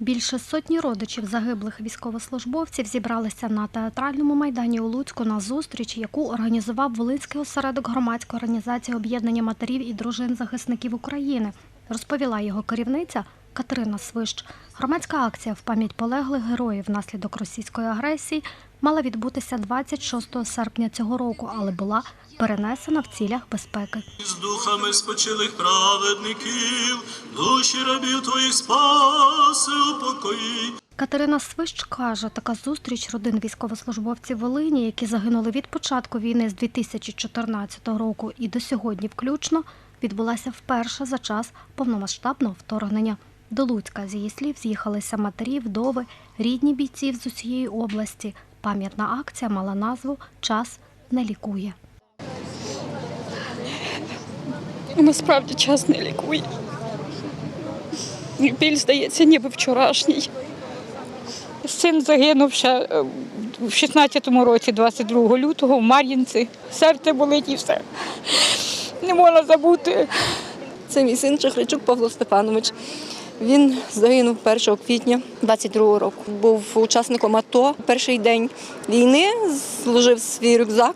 Більше сотні родичів загиблих військовослужбовців зібралися на театральному майдані у Луцьку на зустріч, яку організував Волинський осередок громадської організації об'єднання матерів і дружин захисників України, розповіла його керівниця Катерина Свищ. Громадська акція в пам'ять полеглих героїв внаслідок російської агресії мала відбутися 26 серпня цього року, але була перенесена в цілях безпеки. з духами спочилих праведників, душі рабів твоїх спаси упокої. Катерина Свищ каже, така зустріч родин військовослужбовців Волині, які загинули від початку війни з 2014 року і до сьогодні включно, відбулася вперше за час повномасштабного вторгнення. До Луцька, з її слів, з'їхалися матері, вдови, рідні бійців з усієї області. Пам'ятна акція мала назву Час не лікує. Насправді час не лікує. Біль здається, ніби вчорашній. Син загинув ще е, в 16-му році, 22 лютого, в Мар'їнці. Серце болить і все. Не можна забути. Це мій син Шахричук Павло Степанович. Він загинув 1 квітня 22-го року. Був учасником АТО. Перший день війни зложив свій рюкзак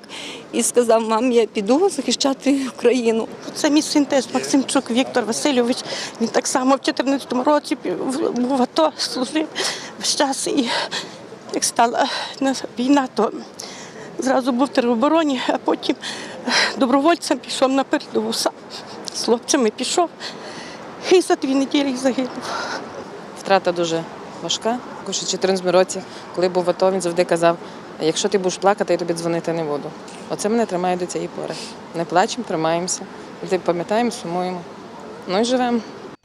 і сказав: мам, я піду захищати Україну. Це мій син теж Максимчук Віктор Васильович. Він так само в 2014 році був АТО, служив весь час. І як стала війна, то зразу був в теробороні, а потім добровольцем пішов на передову сам. З хлопцями пішов. І за дві неділі загинув. Втрата дуже важка. У 2014 році, коли був в АТО, він завжди казав: якщо ти будеш плакати, я тобі дзвонити не буду. Оце мене тримає до цієї пори. Не плачемо, тримаємося. Пам'ятаємо, сумуємо. Ну і живемо.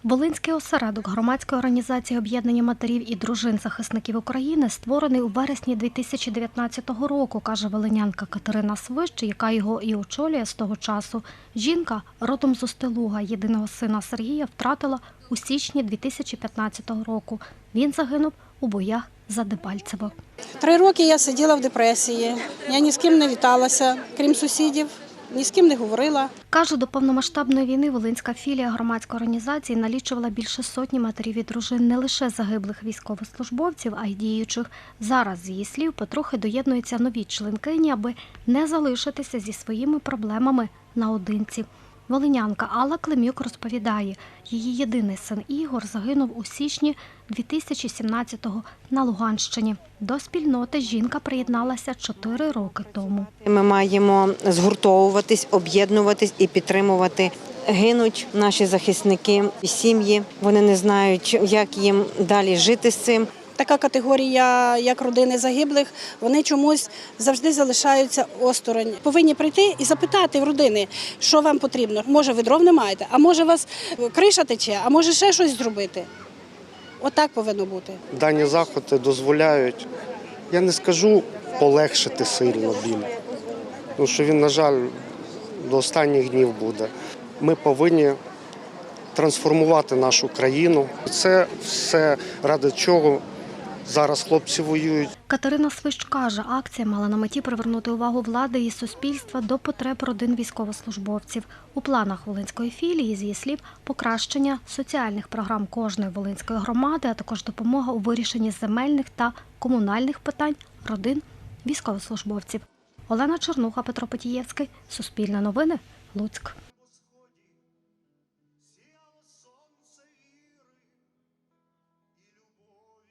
Волинський осередок громадської організації об'єднання матерів і дружин захисників України створений у вересні 2019 року, каже волинянка Катерина Свищ, яка його і очолює з того часу. Жінка родом з Устилуга, єдиного сина Сергія, втратила у січні 2015 року. Він загинув у боях за Дебальцево. Три роки я сиділа в депресії. Я ні з ким не віталася, крім сусідів, ні з ким не говорила. Каже, до повномасштабної війни Волинська філія громадської організації налічувала більше сотні матерів і дружин не лише загиблих військовослужбовців, а й діючих. Зараз, з її слів, потрохи доєднуються нові членкині, аби не залишитися зі своїми проблемами наодинці. Волинянка Алла Климюк розповідає, її єдиний син Ігор загинув у січні 2017-го на Луганщині. До спільноти жінка приєдналася чотири роки тому. Ми маємо згуртовуватись, об'єднуватись і підтримувати. Гинуть наші захисники, сім'ї. Вони не знають, як їм далі жити з цим. Така категорія, як родини загиблих, вони чомусь завжди залишаються осторонь. Повинні прийти і запитати в родини, що вам потрібно. Може, ви дров не маєте, а може вас криша тече, а може ще щось зробити. Отак повинно бути. Дані заходи дозволяють, я не скажу полегшити сильно біль, тому що він, на жаль, до останніх днів буде. Ми повинні трансформувати нашу країну. Це все ради чого зараз хлопці воюють. Катерина Свищ каже, акція мала на меті привернути увагу влади і суспільства до потреб родин військовослужбовців. У планах Волинської філії, з її слів, покращення соціальних програм кожної волинської громади, а також допомога у вирішенні земельних та комунальних питань родин військовослужбовців. Олена Чернуха, Петро Потієвський, Суспільне новини, Луцьк.